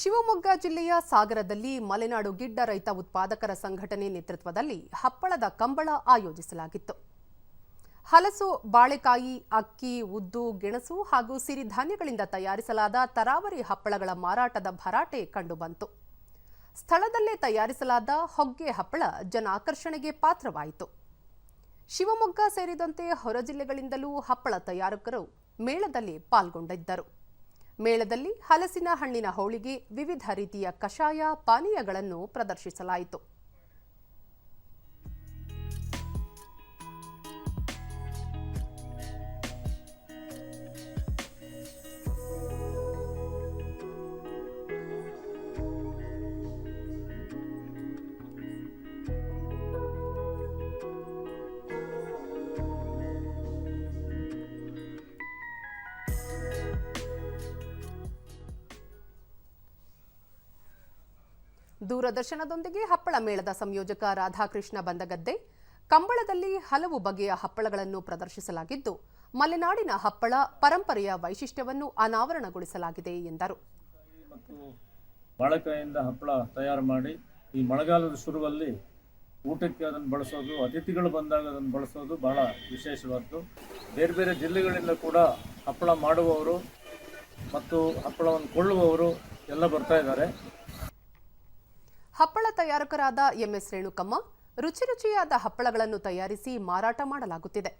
ಶಿವಮೊಗ್ಗ ಜಿಲ್ಲೆಯ ಸಾಗರದಲ್ಲಿ ಮಲೆನಾಡು ಗಿಡ್ಡ ರೈತ ಉತ್ಪಾದಕರ ಸಂಘಟನೆ ನೇತೃತ್ವದಲ್ಲಿ ಹಪ್ಪಳದ ಕಂಬಳ ಆಯೋಜಿಸಲಾಗಿತ್ತು. ಹಲಸು, ಬಾಳೆಕಾಯಿ, ಅಕ್ಕಿ, ಉದ್ದು, ಗೆಣಸು ಹಾಗೂ ಸಿರಿಧಾನ್ಯಗಳಿಂದ ತಯಾರಿಸಲಾದ ತರಾವರಿ ಹಪ್ಪಳಗಳ ಮಾರಾಟದ ಭರಾಟೆ ಕಂಡುಬಂತು. ಸ್ಥಳದಲ್ಲೇ ತಯಾರಿಸಲಾದ ಹೊಗ್ಗೆ ಹಪ್ಪಳ ಜನ ಆಕರ್ಷಣೆಗೆ ಪಾತ್ರವಾಯಿತು. ಶಿವಮೊಗ್ಗ ಸೇರಿದಂತೆ ಹೊರ ಜಿಲ್ಲೆಗಳಿಂದಲೂ ಹಪ್ಪಳ ತಯಾರಕರು ಮೇಳದಲ್ಲಿ ಪಾಲ್ಗೊಂಡಿದ್ದರು. ಮೇಳದಲ್ಲಿ ಹಲಸಿನ ಹಣ್ಣಿನ ಹೋಳಿಗೆ ವಿವಿಧ ರೀತಿಯ ಕಷಾಯ ಪಾನೀಯಗಳನ್ನು ಪ್ರದರ್ಶಿಸಲಾಯಿತು. ದೂರದರ್ಶನದೊಂದಿಗೆ ಹಪ್ಪಳ ಮೇಳದ ಸಂಯೋಜಕ ರಾಧಾಕೃಷ್ಣ ಬಂದಗದ್ದೆ. ಕಂಬಳದಲ್ಲಿ ಹಲವು ಬಗೆಯ ಹಪ್ಪಳಗಳನ್ನು ಪ್ರದರ್ಶಿಸಲಾಗಿದ್ದು, ಮಲೆನಾಡಿನ ಹಪ್ಪಳ ಪರಂಪರೆಯ ವೈಶಿಷ್ಟ್ಯವನ್ನು ಅನಾವರಣಗೊಳಿಸಲಾಗಿದೆ ಎಂದರು. ಮತ್ತು ಬಾಳೆಕಾಯಿಯಿಂದ ಹಪ್ಪಳ ತಯಾರು ಮಾಡಿ ಈ ಮಳೆಗಾಲದ ಶುರುವಲ್ಲಿ ಊಟಕ್ಕೆ ಅದನ್ನು ಬಳಸೋದು, ಅತಿಥಿಗಳು ಬಂದಾಗ ಅದನ್ನು ಬಳಸೋದು ಬಹಳ ವಿಶೇಷವಾದ್ದು. ಬೇರೆ ಬೇರೆ ಜಿಲ್ಲೆಗಳಿಂದ ಕೂಡ ಹಪ್ಪಳ ಮಾಡುವವರು ಮತ್ತು ಹಪ್ಪಳವನ್ನು ಕೊಳ್ಳುವವರು ಎಲ್ಲ ಬರ್ತಾ ಇದ್ದಾರೆ. ಹಪ್ಪಳ ತಯಾರಕರಾದ ಎಂಎಸ್ ರೇಣುಕಮ್ಮ ರುಚಿ ರುಚಿಯಾದ ಹಪ್ಪಳಗಳನ್ನು ತಯಾರಿಸಿ ಮಾರಾಟ ಮಾಡಲಾಗುತ್ತಿದೆ.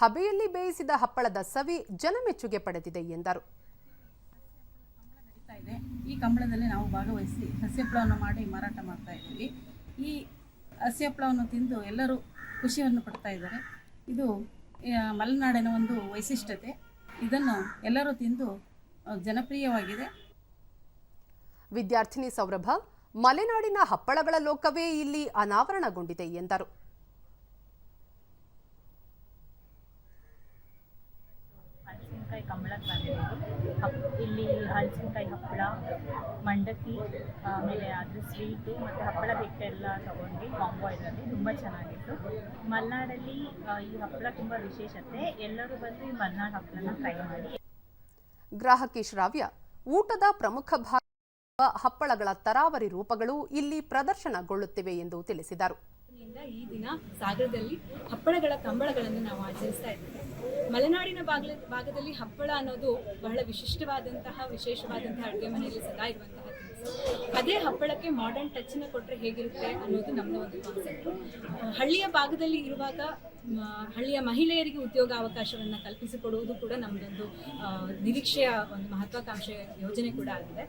ಹಬೆಯಲ್ಲಿ ಬೇಯಿಸಿದ ಹಪ್ಪಳದ ಸವಿ ಜನಮೆಚ್ಚುಗೆ ಪಡೆದಿದೆ ಎಂದರು. ಈ ಕಂಬಳದಲ್ಲಿ ನಾವು ಭಾಗವಹಿಸಿ ಹಸ್ಯಪ್ಪಳವನ್ನು ಮಾಡಿ ಮಾರಾಟ ಮಾಡ್ತಾ ಇದ್ದೀವಿ. ಈ ಹಸಿಹಪ್ಪಳವನ್ನು ತಿಂದು ಎಲ್ಲರೂ ಖುಷಿಯನ್ನು ಪಡ್ತಾ ಇದ್ದಾರೆ. ಇದು ಮಲೆನಾಡಿನ ಒಂದು ವೈಶಿಷ್ಟ್ಯತೆ. ಇದನ್ನು ಎಲ್ಲರೂ ತಿಂದು ಜನಪ್ರಿಯವಾಗಿದೆ. ವಿದ್ಯಾರ್ಥಿನಿ ಸೌರಭ ಮಲೆನಾಡಿನ ಹಪ್ಪಳಗಳ ಲೋಕವೇ ಇಲ್ಲಿ ಅನಾವರಣಗೊಂಡಿದೆ ಎಂದರು. ಹಲಸಿನಕಾಯಿ ಕಂಬಳಕ್ಕೆ ಬಂದಿರೋದು. ಹಪ್ ಇಲ್ಲಿ ಹಲಸಿನಕಾಯಿ ಹಪ್ಪಳ ಮಂಡಕ್ಕಿ ಆಮೇಲೆ ಅದ್ರ ಸ್ವೀಟು ಮತ್ತು ಹಪ್ಪಳ ಬೆಟ್ಟ ಎಲ್ಲ ತೊಗೊಂಡು ಕಾಂಬೋ ಇದರಲ್ಲಿ ತುಂಬ ಚೆನ್ನಾಗಿತ್ತು. ಮಲೆನಾಡಲ್ಲಿ ಈ ಹಪ್ಪಳ ತುಂಬ ವಿಶೇಷತೆ. ಎಲ್ಲರೂ ಬಂದು ಈ ಮಲೆನಾಡು ಹಪ್ಪಳನ ಟ್ರೈ ಮಾಡಿ. ಗ್ರಾಹಕಿ ಶ್ರಾವ್ಯ ಊಟದ ಪ್ರಮುಖ ಭಾಗ ಹಪ್ಪಳಗಳ ತರಾವರಿ ರೂಪಗಳು ಇಲ್ಲಿ ಪ್ರದರ್ಶನಗೊಳ್ಳುತ್ತಿವೆ ಎಂದು ತಿಳಿಸಿದರು. ಈ ದಿನ ಸಾಗರದಲ್ಲಿ ಹಪ್ಪಳಗಳ ಕಂಬಳಗಳನ್ನು ನಾವು ಆಚರಿಸ್ತಾ ಇದ್ದೇವೆ. ಮಲೆನಾಡಿನ ಭಾಗಲ ಭಾಗದಲ್ಲಿ ಹಪ್ಪಳ ಅನ್ನೋದು ಬಹಳ ವಿಶಿಷ್ಟವಾದಂತಹ, ವಿಶೇಷವಾದಂತಹ ಅಡುಗೆ ಮನೆಯಲ್ಲಿ ಸದಾ ಇರುವಂತಹ ಅದೇ ಹಪ್ಪಳಕ್ಕೆ ಮಾಡರ್ನ್ ಟಚ್ನ ಕೊಟ್ಟರೆ ಹೇಗಿರುತ್ತೆ ಅನ್ನೋದು ನಮ್ಮ ಒಂದು ಕಾನ್ಸೆಪ್ಟ್ ಹಳ್ಳಿಯ ಭಾಗದಲ್ಲಿ ಇರುವಾಗ ಹಳ್ಳಿಯ ಮಹಿಳೆಯರಿಗೆ ಉದ್ಯೋಗ ಅವಕಾಶವನ್ನು ಕಲ್ಪಿಸಿಕೊಡುವುದು ಕೂಡ ನಮ್ಮದೊಂದು ನಿರೀಕ್ಷೆಯ ಒಂದು ಮಹತ್ವಾಕಾಂಕ್ಷೆಯ ಯೋಜನೆ ಕೂಡ ಆಗಿದೆ.